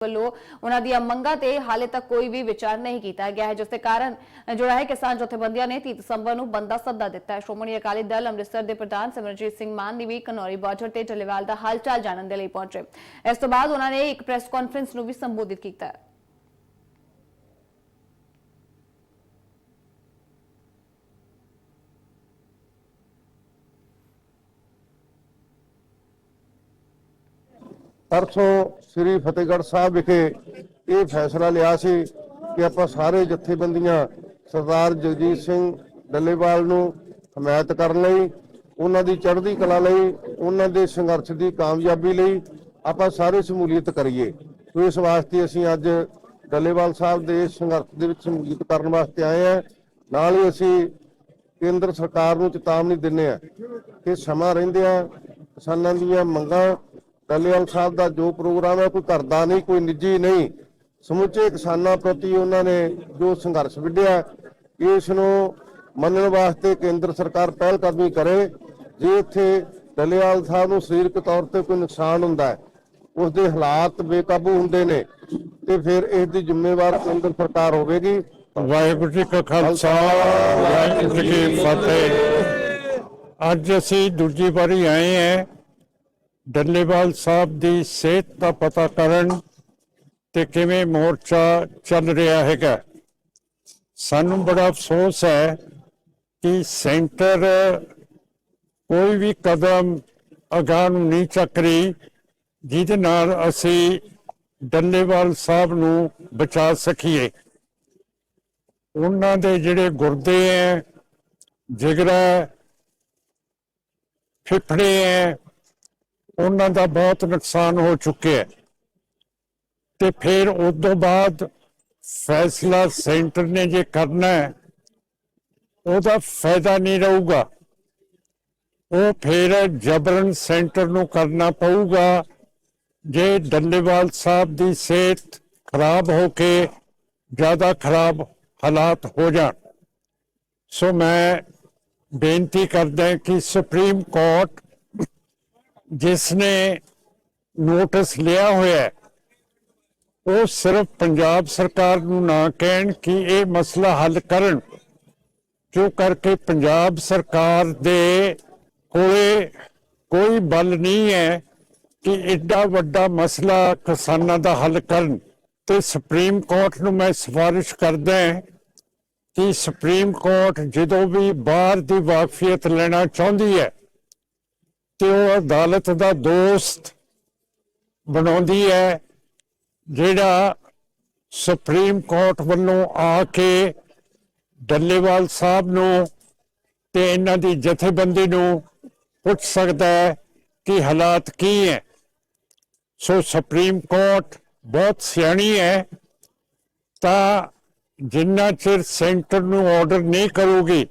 ਵੱਲੋਂ ਉਹਨਾਂ ਦੀਆਂ ਮੰਗਾਂ ਤੇ ਹਾਲੇ ਤੱਕ ਕੋਈ ਵੀ ਵਿਚਾਰ ਨਹੀਂ ਕੀਤਾ ਗਿਆ ਹੈ, ਜਿਸ ਦੇ ਕਾਰਨ ਜਿਹੜਾ ਹੈ ਕਿਸਾਨ ਜਥੇਬੰਦੀਆਂ ਨੇ 30 ਦਸੰਬਰ ਨੂੰ ਬੰਦ ਦਾ ਸੱਦਾ ਦਿੱਤਾ ਹੈ। ਸ਼੍ਰੋਮਣੀ ਅਕਾਲੀ ਦਲ ਅੰਮ੍ਰਿਤਸਰ ਦੇ ਪ੍ਰਧਾਨ ਸਿਮਰਜੀਤ ਸਿੰਘ ਮਾਨ ਨੇ ਵੀ ਕਨੌਰੀ ਬਾਰਡਰ ਤੇ ਟੱਲੇਵਾਲ ਦਾ ਹਾਲਚਾਲ ਜਾਣਨ ਦੇ ਲਈ ਪਹੁੰਚੇ। ਇਸ ਤੋਂ ਬਾਅਦ ਉਹਨਾਂ ਨੇ ਇੱਕ ਪ੍ਰੈਸ ਕਾਨਫਰੰਸ ਨੂੰ ਵੀ ਸੰਬੋਧਿਤ ਕੀਤਾ ਹੈ। ਪਰਸੋਂ ਸ੍ਰੀ ਫਤਿਹਗੜ੍ਹ ਸਾਹਿਬ ਵਿਖੇ ਇਹ ਫੈਸਲਾ ਲਿਆ ਸੀ ਕਿ ਆਪਾਂ ਸਾਰੇ ਜਥੇਬੰਦੀਆਂ ਸਰਦਾਰ ਜਗਜੀਤ ਸਿੰਘ ਡੱਲੇਵਾਲ ਨੂੰ ਹਮਾਇਤ ਕਰਨ ਲਈ, ਉਹਨਾਂ ਦੀ ਚੜ੍ਹਦੀ ਕਲਾ ਲਈ, ਉਹਨਾਂ ਦੇ ਸੰਘਰਸ਼ ਦੀ ਕਾਮਯਾਬੀ ਲਈ ਆਪਾਂ ਸਾਰੇ ਸ਼ਮੂਲੀਅਤ ਕਰੀਏ। ਸੋ ਇਸ ਵਾਸਤੇ ਅਸੀਂ ਅੱਜ ਡੱਲੇਵਾਲ ਸਾਹਿਬ ਦੇ ਸੰਘਰਸ਼ ਦੇ ਵਿੱਚ ਸ਼ਮੂਲੀਅਤ ਕਰਨ ਵਾਸਤੇ ਆਏ ਹਾਂ। ਨਾਲ ਹੀ ਅਸੀਂ ਕੇਂਦਰ ਸਰਕਾਰ ਨੂੰ ਚੇਤਾਵਨੀ ਦਿੰਦੇ ਆ ਕਿ ਸਮਾਂ ਰਹਿੰਦਿਆਂ ਕਿਸਾਨਾਂ ਦੀਆਂ ਮੰਗਾਂ ਡੱਲੇਵਾਲ ਸਾਹਿਬ ਦਾ ਜੋ ਪ੍ਰੋਗਰਾਮ ਹੈ, ਕੋਈ ਕਰਦਾ ਨਹੀਂ, ਕੋਈ ਨਿੱਜੀ ਨਹੀਂ। ਸਮੁੱਚੇ ਕਿਸਾਨਾਂ ਪ੍ਰਤੀ ਉਹਨਾਂ ਨੇ ਜੋ ਸੰਘਰਸ਼ ਵਿੱਢਿਆ, ਇਸ ਨੂੰ ਮੰਨਣ ਵਾਸਤੇ ਕੇਂਦਰ ਸਰਕਾਰ ਪਹਿਲ ਕਦਮੀ ਕਰੇ। ਜੇ ਇੱਥੇ ਡੱਲੇਵਾਲ ਸਾਹਿਬ ਨੂੰ ਸਰੀਰਕ ਤੌਰ ਤੇ ਕੋਈ ਨੁਕਸਾਨ ਹੁੰਦਾ ਹੈ ਉਸ ਦੇ ਹਾਲਾਤ ਬੇਕਾਬੂ ਹੁੰਦੇ ਨੇ, ਤੇ ਫਿਰ ਇਸ ਦੀ ਜ਼ਿੰਮੇਵਾਰ ਕੇਂਦਰ ਸਰਕਾਰ ਹੋਵੇਗੀ। ਵਾਹਿਗੁਰੂ ਜੀ ਕਾ ਖਾਲਸਾ, ਵਾਹਿਗੁਰੂ ਜੀ ਕੀ ਫਤਿਹ। ਅੱਜ ਅਸੀਂ ਦੂਜੀ ਵਾਰੀ ਆਏ ਹਾਂ। ਡੱਲੇਵਾਲ ਸਾਹਿਬ ਦੀ ਸਿਹਤ ਦਾ ਪਤਾ ਕਰਨ ਤੇ ਕਿਵੇਂ ਮੋਰਚਾ ਚੱਲ ਰਿਹਾ ਹੈਗਾ। ਸਾਨੂੰ ਬੜਾ ਅਫਸੋਸ ਹੈ ਕਿ ਸੈਂਟਰ ਕੋਈ ਵੀ ਕਦਮ ਅਗਾਂਹ ਨੂੰ ਨਹੀਂ ਚੱਕ ਰਹੀ, ਜਿਹਦੇ ਨਾਲ ਅਸੀਂ ਡੱਲੇਵਾਲ ਸਾਹਿਬ ਨੂੰ ਬਚਾ ਸਕੀਏ। ਉਹਨਾਂ ਦੇ ਜਿਹੜੇ ਗੁਰਦੇ ਹੈ ਜਿਗਰਾ, ਫਿਫੜੇ ਫੇਫੜੇ ਹੈ ਉਹਨਾਂ ਦਾ ਬਹੁਤ ਨੁਕਸਾਨ ਹੋ ਚੁੱਕਿਆ ਹੈ। ਤੇ ਫਿਰ ਉਸ ਤੋਂ ਬਾਅਦ ਫੈਸਲਾ ਸੈਂਟਰ ਨੇ ਜੇ ਕਰਨਾ ਹੈ, ਉਹਦਾ ਫਾਇਦਾ ਨਹੀਂ ਰਹੂਗਾ। ਉਹ ਫਿਰ ਜਬਰਨ ਸੈਂਟਰ ਨੂੰ ਕਰਨਾ ਪਊਗਾ, ਜੇ ਡੱਲੇਵਾਲ ਸਾਹਿਬ ਦੀ ਸਿਹਤ ਖਰਾਬ ਹੋ ਕੇ ਜ਼ਿਆਦਾ ਖਰਾਬ ਹਾਲਾਤ ਹੋ ਜਾਣ। ਸੋ ਮੈਂ ਬੇਨਤੀ ਕਰਦਾ ਕਿ ਸੁਪਰੀਮ ਕੋਰਟ ਜਿਸ ਨੇ ਨੋਟਿਸ ਲਿਆ ਹੋਇਆ ਉਹ ਸਿਰਫ ਪੰਜਾਬ ਸਰਕਾਰ ਨੂੰ ਨਾ ਕਹਿਣ ਕਿ ਇਹ ਮਸਲਾ ਹੱਲ ਕਰਨ ਜੋ ਕਰਕੇ ਪੰਜਾਬ ਸਰਕਾਰ ਦੇ ਕੋਲੇ ਕੋਈ ਬਲ ਨਹੀਂ ਹੈ ਕਿ ਐਡਾ ਵੱਡਾ ਮਸਲਾ ਕਿਸਾਨਾਂ ਦਾ ਹੱਲ ਕਰਨ। ਤੇ ਸੁਪਰੀਮ ਕੋਰਟ ਨੂੰ ਮੈਂ ਸਿਫਾਰਿਸ਼ ਕਰਦਾ ਹਾਂ ਕਿ ਸੁਪਰੀਮ ਕੋਰਟ ਜਦੋਂ ਵੀ ਬਾਹਰ ਦੀ ਵਾਕਫੀਅਤ ਲੈਣਾ ਚਾਹੁੰਦੀ ਹੈ ਤੇ ਉਹ ਅਦਾਲਤ ਦਾ ਦੋਸਤ ਬਣਾਉਂਦੀ ਹੈ, ਜਿਹੜਾ ਸੁਪਰੀਮ ਕੋਰਟ ਵੱਲੋਂ ਆ ਕੇ ਡੱਲੇਵਾਲ ਸਾਹਿਬ ਨੂੰ ਤੇ ਇਹਨਾਂ ਦੀ ਜਥੇਬੰਦੀ ਨੂੰ ਪੁੱਛ ਸਕਦਾ ਹੈ ਕਿ ਹਾਲਾਤ ਕੀ ਹੈ। ਸੋ ਸੁਪਰੀਮ ਕੋਰਟ ਬਹੁਤ ਸਿਆਣੀ ਹੈ, ਤਾਂ ਜਿੰਨਾ ਚਿਰ ਸੈਂਟਰ ਨੂੰ ਆਰਡਰ ਨਹੀਂ ਕਰੂਗੀ